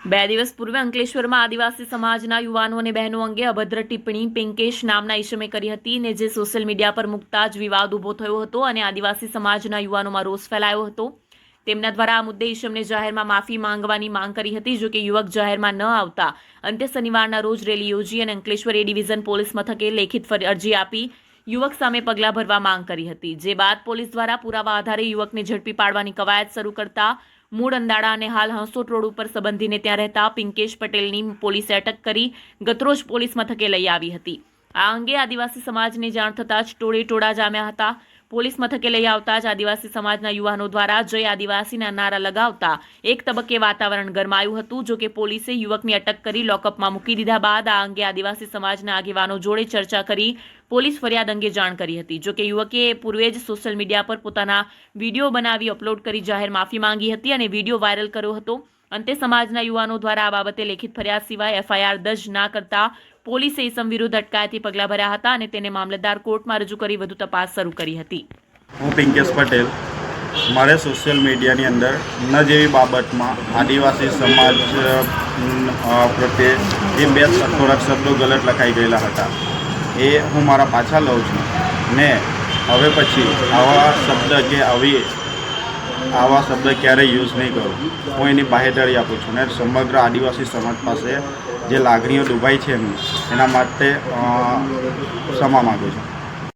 બે દિવસ પૂર્વે અંકલેશ્વરમાં આદિવાસી સમાજના યુવાનો અને બહેનો અંગે અભદ્ર ટિપ્પણી પિંકેશ નામના ઈશમે કરી હતી ને જે સોશિયલ મીડિયા પર મૂકતા જ વિવાદ ઊભો થયો હતો અને આદિવાસી સમાજના યુવાનોમાં રોષ ફેલાયો હતો. તેમના દ્વારા આ મુદ્દે ઈશમને જાહેરમાં માફી માંગવાની માંગ કરી હતી, જો કે યુવક જાહેરમાં ન આવતા. અંતે શનિવારના રોજ રેલી યોજી અને અંકલેશ્વર એ ડિવિઝન પોલીસ મથકે લેખિત અરજી આપી યુવક સામે પગલાં ભરવા માંગ કરી હતી. જે બાદ પોલીસ દ્વારા પુરાવા આધારે યુવકને ઝડપી પાડવાની કવાયત શરૂ કરતા મૂળ અંદાડા અને હાલ હંસોટ રોડ ઉપર સંબંધીને ત્યાં રહેતા પિંકેશ પટેલની પોલીસે અટક કરી ગતરોજ પોલીસ મથકે લઈ આવી હતી. આ અંગે આદિવાસી સમાજને જાણ થતાં જ ટોળે ટોળા જામ્યા હતા. પોલીસ મથકે લઈ આવતા જ આદિવાસી સમાજના યુવાનો દ્વારા જય આદિવાસીના નારા લગાવતા એક તબક્કે વાતાવરણ ગરમાયું હતું, જો કે પોલીસે યુવકની અટક કરી લોકઅપમાં મૂકી દીધા બાદ આ અંગે આદિવાસી સમાજના આગેવાનો જોડે ચર્ચા કરી પોલીસ ફરિયાદ અંગે જાણ કરી હતી. જોકે યુવકે પૂર્વે જ સોશિયલ મીડિયા પર પોતાના વીડિયો બનાવી અપલોડ કરી જાહેર માફી માંગી હતી અને વીડિયો વાયરલ કર્યો હતો. અંતે સમાજના યુવાનો દ્વારા આ બાબતે લેખિત ફરિયાદ સિવાય એફઆઈઆર દર્જ ના કરતા પોલીસે ઇસમ વિરુદ્ધ અટકાયતી પગલાં ભર્યા હતા અને તેને મામલતદાર કોર્ટમાં રજૂ કરી વધુ તપાસ શરૂ કરી હતી. હું પિંકેશ પટેલ. મારે સોશિયલ મીડિયાની અંદર ન જેવી બાબતમાં આદિવાસી સમાજ પ્રત્યે જે બે થોડાક શબ્દો ગલત લખાઈ ગયેલા હતા, એ હું મારા પાછા લઉં છું. ને હવે પછી આવા શબ્દ કે આવી આવા શબ્દ ક્યારેય યુઝ નહીં કરું. હું એની બાહેધરી આપું છું ને સમગ્ર આદિવાસી સમાજ પાસે જે લાગણીઓ ડૂબાઈ છે એમની એના માટે ક્ષમા માગું છું.